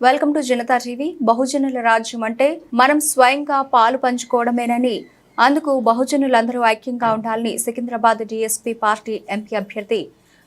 Welcome to Janata TV. బహుజనుల రాజ్యం అంటే మనం స్వయంగా పాలు పంచుకోవడమేనని. అందుకు బహుజనులందరూ ఐక్యంగా ఉండాలని సికింద్రాబాద్ డీఎస్పీ పార్టీ ఎంపీ అభ్యర్థి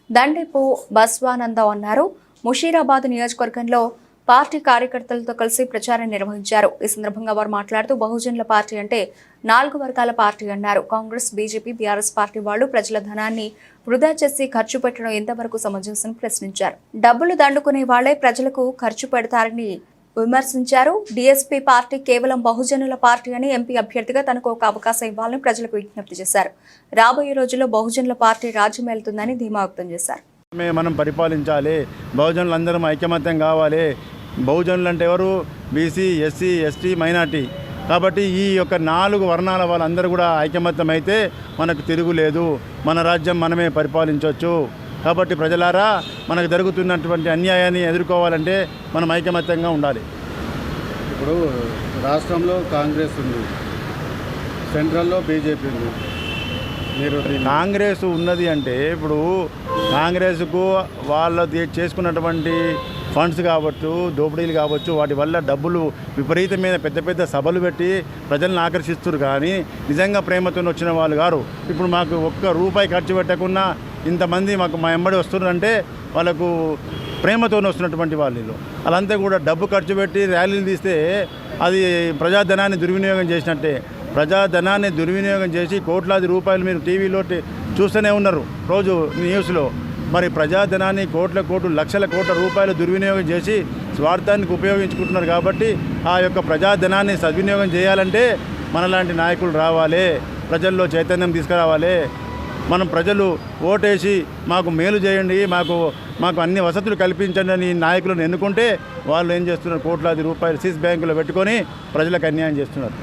దండెపు బస్వానందం అన్నారు. ముషీరాబాద్ నియోజకవర్గంలో పార్టీ కార్యకర్తలతో కలిసి ప్రచారం నిర్వహించారు. ఈ సందర్భంగా వారు మాట్లాడుతూ బహుజనుల పార్టీ అంటే నాలుగు వర్గాల పార్టీ అన్నారు. కాంగ్రెస్ బీజేపీ బీఆర్ఎస్ పార్టీ వాళ్ళు ప్రజల ధనాన్ని వృధా చేసి ఖర్చు పెట్టడం ఎంతవరకు సమంజసం ప్రశ్నించారు. డబ్బులు దండుకునే వాళ్ళే ప్రజలకు ఖర్చు పెడతారని విమర్శించారు. డీఎస్పీ పార్టీ కేవలం బహుజనుల పార్టీ అని ఎంపీ అభ్యర్థిగా తనకు ఒక అవకాశం ఇవ్వాలని ప్రజలకు విజ్ఞప్తి చేశారు. రాబోయే రోజుల్లో బహుజనుల పార్టీ రాజ్యం వెళ్తుందని ధీమా వ్యక్తం చేశారు. మనం పరిపాలించాలి. బహుజనులందరం ఐకమత్యం కావాలి. బహుజనులు అంటే ఎవరు? BC SC ST minority. కాబట్టి ఈ యొక్క నాలుగు వర్ణాల వాళ్ళందరూ కూడా ఐకమత్యం అయితే మనకు తిరుగులేదు మన రాజ్యం మనమే పరిపాలించవచ్చు కాబట్టి ప్రజలారా మనకు జరుగుతున్నటువంటి అన్యాయాన్ని ఎదుర్కోవాలంటే మనం ఐకమత్యంగా ఉండాలి. ఇప్పుడు రాష్ట్రంలో కాంగ్రెస్ ఉంది. సెంట్రల్లో బీజేపీ ఉంది. మీరు కాంగ్రెస్ ఉన్నది అంటే ఇప్పుడు కాంగ్రెస్కు వాళ్ళ చేసుకున్నటువంటి ఫండ్స్ కావచ్చు దోపిడీలు కావచ్చు వాటి వల్ల డబ్బులు విపరీతమైన పెద్ద పెద్ద సభలు పెట్టి ప్రజలను ఆకర్షిస్తున్నారు కానీ నిజంగా ప్రేమతో వచ్చిన వాళ్ళు గారు ఇప్పుడు మాకు ఒక్క రూపాయి ఖర్చు పెట్టకుండా ఇంతమంది మాకు మా ఎంబడి వస్తున్నారంటే వాళ్ళకు ప్రేమతో వస్తున్నటువంటి వాళ్ళు వాళ్ళంతా కూడా డబ్బు ఖర్చు పెట్టి ర్యాలీలు తీస్తే అది ప్రజాధనాన్ని దుర్వినియోగం చేసినట్టే. ప్రజాధనాన్ని దుర్వినియోగం చేసి కోట్లాది రూపాయలు మీరు టీవీలో చూస్తూనే ఉన్నారు రోజు న్యూస్లో. మరి ప్రజాధనాన్ని కోట్ల కోట్లు లక్షల కోట్ల రూపాయలు దుర్వినియోగం చేసి స్వార్థానికి ఉపయోగించుకుంటున్నారు కాబట్టి ఆ యొక్క ప్రజాధనాన్ని సద్వినియోగం చేయాలంటే మనలాంటి నాయకులు రావాలి ప్రజల్లో చైతన్యం తీసుకురావాలి. మనం ప్రజలు ఓటేసి మాకు మేలు చేయండి మాకు మాకు అన్ని వసతులు కల్పించండి అని నాయకులను ఎన్నుకుంటే వాళ్ళు ఏం చేస్తున్నారు? కోట్లాది రూపాయలు సిస్ బ్యాంకులో పెట్టుకొని ప్రజలకు అన్యాయం చేస్తున్నారు.